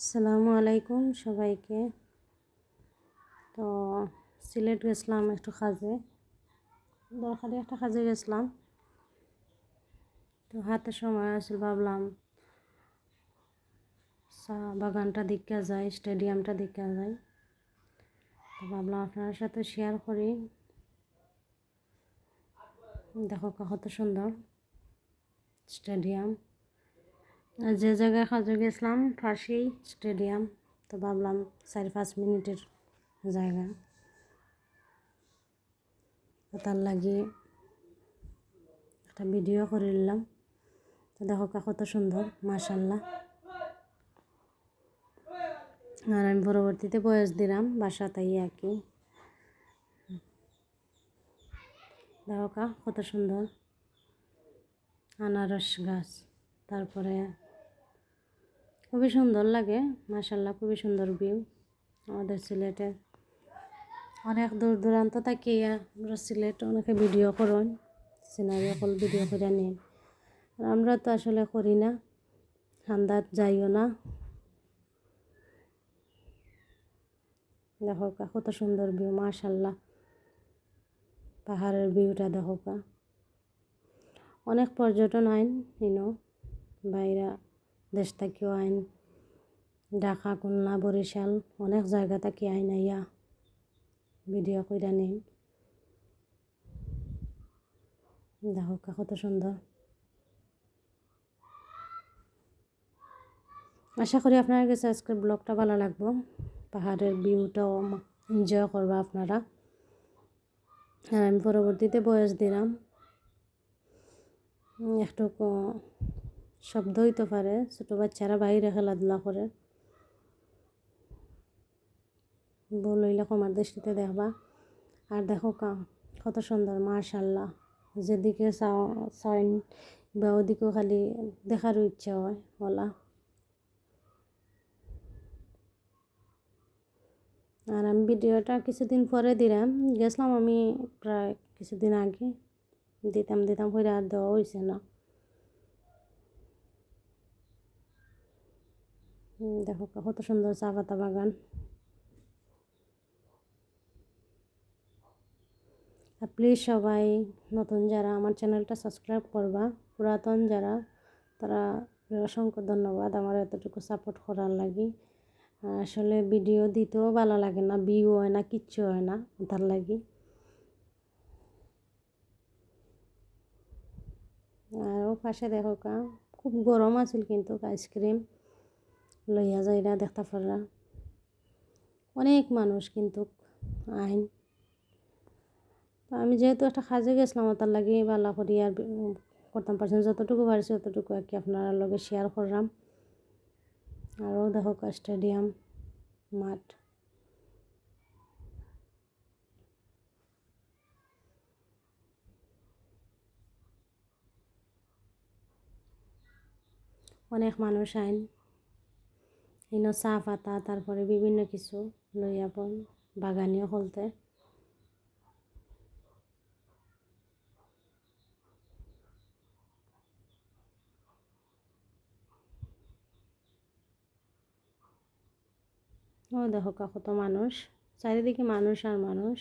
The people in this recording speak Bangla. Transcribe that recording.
আসসালামু আলাইকুম সবাইকে। তো সিলেট গেছিলাম একটু কাজে, দরকারি একটা কাজে গেছিলাম। তো হাতে সময় আসল ভাবলাম চা বাগানটা দেখা যায় স্টেডিয়ামটা দেখা যায় তো ভাবলাম আপনার সাথে শেয়ার করি। দেখো কত সুন্দর স্টেডিয়াম। যে জায়গায় কাজে গেছিলাম পাশেই স্টেডিয়াম, তো ভাবলাম চারি পাঁচ মিনিটের জায়গা। তার লাগিয়ে একটা ভিডিও করে নিলাম। তো দেখো কত সুন্দর মাশাল্লাহ আর আমি পরবর্তীতে বয়স দিলাম, বাসা তাই আর কি দেখো কত সুন্দর, আনারস গাছ, তারপরে খুবই সুন্দর লাগে মাসাল্লাহ খুবই সুন্দর ভিউ আমাদের সিলেটে। অনেক দূর দূরান্ত থাকি আমরা সিলেট অনেকে ভিডিও করেন সিনারি অকল ভিডিও করে নিন আমরা তো আসলে করি না ঠান্ডাত যাইও না। দেখো কত সুন্দর ভিউ মাশাল্লাহ পাহাড়ের ভিউটা দেখো অনেক পর্যটন আইন ইনো বাইরা দেশ থেকেও আইন? ঢাকা, খুলনা, বরিশাল, অনেক জায়গা থাকি আইন আইয়া ভিডিও কইরা নিন। দেখো কত সুন্দর। আশা করি আপনার কাছে আজকের ব্লগটা ভালো লাগবো। পাহাড়ের ভিউটাও এনজয় করব আপনারা। আর আমি পরবর্তীতে বয়স দিলাম। একটু শব্দ হইতে পারে, ছোটো বাচ্চারা বাইরে খেলাধুলা করে। বল হইলে কমার দৃষ্টিতে দেখবা। আর দেখো কা, কত সুন্দর, মাশাল্লাহ। যেদিকে চাইন বা ওদিকেও খালি দেখারও ইচ্ছা হয়, বলা। আর আমি ভিডিওটা কিছুদিন পরে দিলাম, গেছিলাম আমি প্রায় কিছুদিন আগে। দিতাম দিতাম করে আর দেওয়া হয়েছে না। দেখো কত সুন্দর চা পাতা বাগান। আর প্লিজ সবাই নতুন যারা আমার চ্যানেলটা সাবস্ক্রাইব করবা, পুরাতন যারা, তারা অসংখ্য ধন্যবাদ আমার এতটুকু সাপোর্ট করার লাগি। আসলে ভিডিও দিতেও ভালো লাগে না ভিউ হয় না, কিচ্ছু হয় না তার লাগি। আর ও পাশে দেখো কা, খুব গরম আছিল কিন্তু আইসক্রিম লইয়া যাইরা দেখতে পাররা অনেক মানুষ কিন্তু আইন। আমি যেহেতু একটা কাজে গেছিলাম তার লাগে ভালো করি আর করতাম পারছেন যতটুকু পারছি ততটুকু আর কি আপনার লগে শেয়ার করলাম। আরও দেখো স্টেডিয়াম মাঠ। অনেক মানুষ আইন। ইনো চাহ পাতা, তারপরে বিভিন্ন কিছু লই আপন বাগানীয় হলতে। ও দেখো কত মানুষ, চারিদিকে মানুষ আর মানুষ।